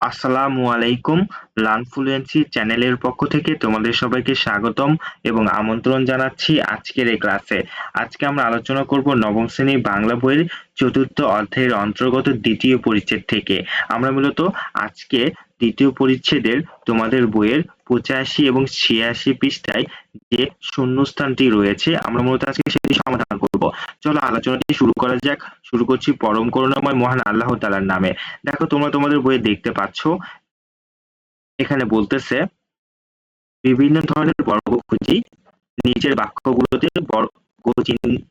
আসসালামু আলাইকুম লার্নফ্লুয়েন্সি চ্যানেলের পক্ষ থেকে তোমাদের সবাইকে স্বাগতম এবং আমন্ত্রণ জানাচ্ছি আজকের এই ক্লাসে। আজকে আমরা আলোচনা করব নবম শ্রেণি বাংলা বইয়ের চতুর্থ অধ্যায়ের অন্তর্গত দ্বিতীয় পরিচ্ছেদ থেকে। আমরা মূলত আজকে দ্বিতীয় পরিচ্ছেদের তোমাদের বইয়ের পঁচাশি এবং ছিয়াশি পৃষ্ঠায় যে শূন্যস্থানটি রয়েছে, আমরা মূলত আজকে সেটি সমাধান করব। চলো আলোচনাটি শুরু করা যাক। শুরু করছি পরম করুণাময় মহান আল্লাহ তালার নামে। দেখো, তোমরা তোমাদের বইয়ে দেখতে পাচ্ছ, এখানে বলতেছে, বিভিন্ন ধরনের বর্গ খুঁজি নিচের বাক্যগুলোতে বর্গ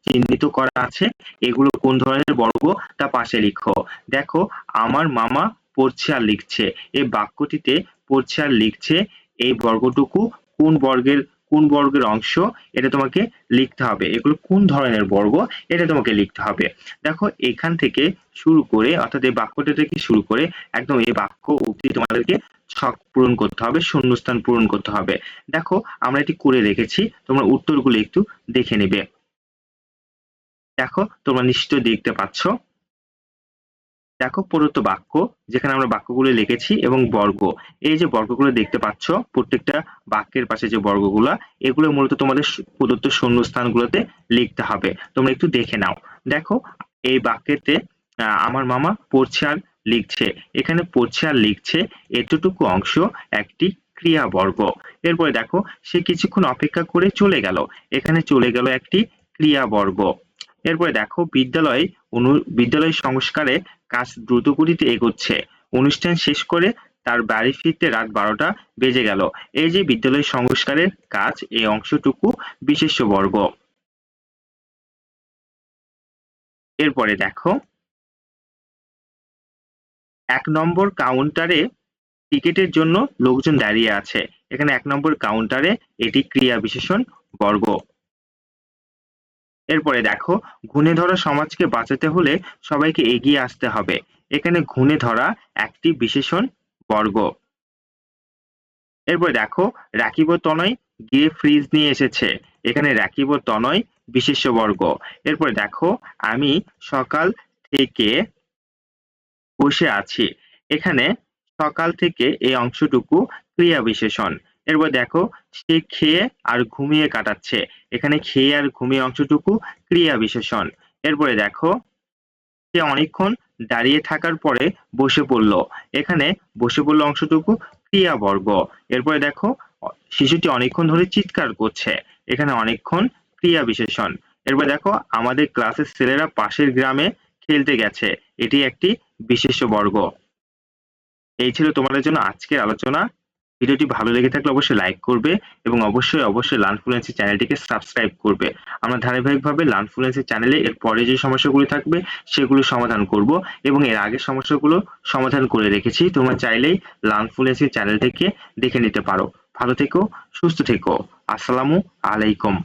চিহ্নিত করা আছে। এগুলো কোন ধরনের বর্গ? তা পাশে লিখো। দেখো, আমার মামা পড়ছে আর লিখছে। এই বাক্যটিতে পড়ছে আর লিখছে এই বর্গটুকু কোন বর্গের কোন বর্গের অংশ এটা তোমাকে লিখতে হবে। এগুলো কোন ধরনের বর্গ এটা তোমাকে লিখতে হবে। দেখো, এখান থেকে শুরু করে, অর্থাৎ এই বাক্যটা থেকে শুরু করে একদম এই বাক্য অব্দি তোমাদেরকে ছক পূরণ করতে হবে, শূন্যস্থান পূরণ করতে হবে। দেখো, আমরা এটি করে রেখেছি, তোমরা উত্তরগুলো একটু দেখে নেবে। দেখো, তোমরা নিশ্চয় দেখতে পাচ্ছ। দেখো প্রদত্ত বাক্য, যেখানে আমরা বাক্যগুলো লিখেছি এবং বর্গ। এই যে বর্গগুলো দেখতে পাচ্ছ, প্রত্যেকটা বাক্যের পাশে যে বর্গগুলো, এগুলো মূলত তোমাদের প্রদত্ত শূন্যস্থানগুলোতে লিখতে হবে। তোমরা একটু দেখে নাও। দেখো, এই বাক্যেতে আমার মামা পড়ছে আর লিখছে। এখানে পড়ছে আর লিখছে এতটুকু অংশ একটি ক্রিয়া বর্গ এরপরে দেখো, সে কিছুক্ষণ অপেক্ষা করে চলে গেল। এখানে চলে গেল একটি ক্রিয়া বর্গ এরপরে দেখো, বিদ্যালয় অনু বিদ্যালয় সংস্কারে কাজ দ্রুত গতিতে এগোচ্ছে। অনুষ্ঠান শেষ করে তার বাড়ি ফিরতে রাত বারোটা বেজে গেল। এই যে বিদ্যালয় সংস্কারের কাজ এই অংশটুকু বিশেষ্য বর্গ। এরপরে দেখো। এক নম্বর কাউন্টারে টিকিটের জন্য লোকজন দাঁড়িয়ে আছে। এখানে এক নম্বর কাউন্টারে এটি ক্রিয়া বিশেষণ বর্গ। এরপরে দেখো, ঘুণে ধরা সমাজকে বাঁচাতে হলে সবাইকে এগিয়ে আসতে হবে। এখানে ঘুণে ধরা একটি বিশেষণ বর্গ। এরপরে দেখো, রাকিব তনয় গিয়ে ফ্রিজ নিয়ে এসেছে। এখানে রাকিব তনয় বিশেষ্য বর্গ। এরপরে দেখো, আমি সকাল থেকে বসে আছি। এখানে সকাল থেকে এই অংশটুকু ক্রিয়া বিশেষণ। এরপর দেখো, সে খেয়ে আর ঘুমিয়ে কাটাচ্ছে। এখানে খেয়ে আর ঘুমিয়ে অংশটুকু ক্রিয়া বিশেষণ। এরপরে দেখো, সে অনেকক্ষণ দাঁড়িয়ে থাকার পরে বসে পড়ল। এখানে বসে পড়ল অংশটুকু ক্রিয়া বর্গ এরপরে দেখো, শিশুটি অনেকক্ষণ ধরে চিৎকার করছে। এখানে অনেকক্ষণ ক্রিয়া বিশেষণ। এরপর দেখো, আমাদের ক্লাসের ছেলেরা পাশের গ্রামে খেলতে গেছে। এটি একটি বিশেষ বর্গ। এই ছিল তোমাদের জন্য আজকের আলোচনা। ভিডিওটি ভালো লেগে থাকলে অবশ্যই লাইক করবে এবং অবশ্যই অবশ্যই লার্নফ্লুয়েন্সি চ্যানেলটিকে সাবস্ক্রাইব করবে। আমরা ধারাবাহিকভাবে লার্নফ্লুয়েন্সি চ্যানেলে এর পরে যে সমস্যাগুলি থাকবে, সেগুলো সমাধান করব এবং এর আগের সমস্যাগুলো সমাধান করে রেখেছি। তোমরা চাইলেই লার্নফ্লুয়েন্সি চ্যানেল থেকে দেখে নিতে পারো। ভালো থেকো, সুস্থ থেকো। আসসালামু আলাইকুম।